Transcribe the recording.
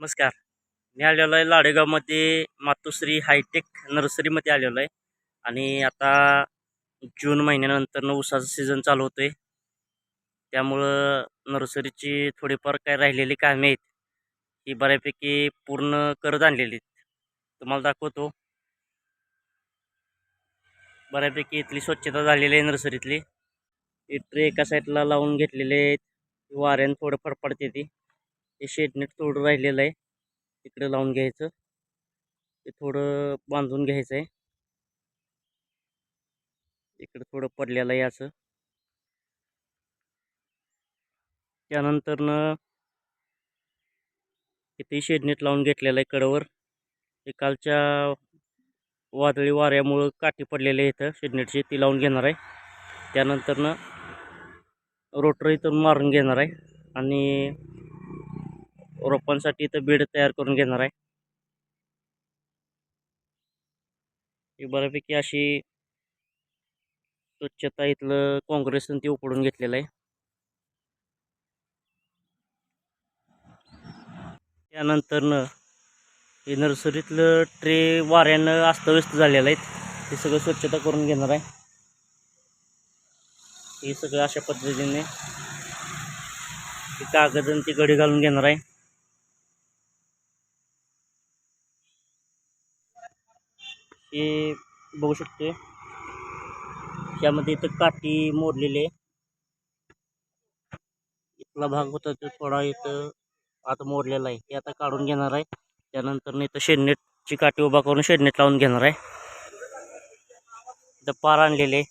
नमस्कार. मी आलेलो आहे लाडेगावमध्ये मातोश्री हायटेक नर्सरीमध्ये आलेलो आहे. आणि आता जून महिन्यानंतर उसाचा सीझन चालू होतो आहे त्यामुळं नर्सरीची थोडीफार काय राहिलेली कामे आहेत ही बऱ्यापैकी पूर्ण करत आणलेली आहेत. तुम्हाला दाखवतो. बऱ्यापैकी इथली स्वच्छता झालेली आहे नर्सरीतली. हे ट्रे एका साईडला लावून घेतलेले आहेत. वाऱ्यानं थोडं फडफडते ती. हे शेडनेट थोडं राहिलेलं आहे. तिकडे लावून घ्यायचं. ते थोडं बांधून घ्यायचं आहे. इकडं थोडं पडलेलं आहे असं. त्यानंतरनं इथे शेडनेट लावून घेतलेलं आहे कडवर. हे कालच्या वादळी वाऱ्यामुळं काठी पडलेले इथं. शेडनेटची ती लावून घेणार आहे. त्यानंतरनं रोटर इथून मारून घेणार आहे. आणि रोपांसाठी इथं बेड तयार करून घेणार आहे. ही बऱ्यापैकी अशी स्वच्छता इथलं काँग्रेसनं ती उकडून घेतलेलं आहे. त्यानंतरनं हे नर्सरीतलं ट्रे वाऱ्यानं अस्तव्यस्त झालेलं आहेत. हे सगळं स्वच्छता करून घेणार आहे. हे सगळं अशा पद्धतीने ती कागद आणि ती घडी घालून घेणार आहे. हे बघू शकते त्यामध्ये इथं काठी मोडलेली आहे. इथला भाग होता तो थोडा इथं आता मोडलेला आहे. ते आता काढून घेणार आहे. त्यानंतर इथं शेडनेटची काठी उभा करून शेडनेट लावून घेणार आहे. इथं पार आणलेले आहे.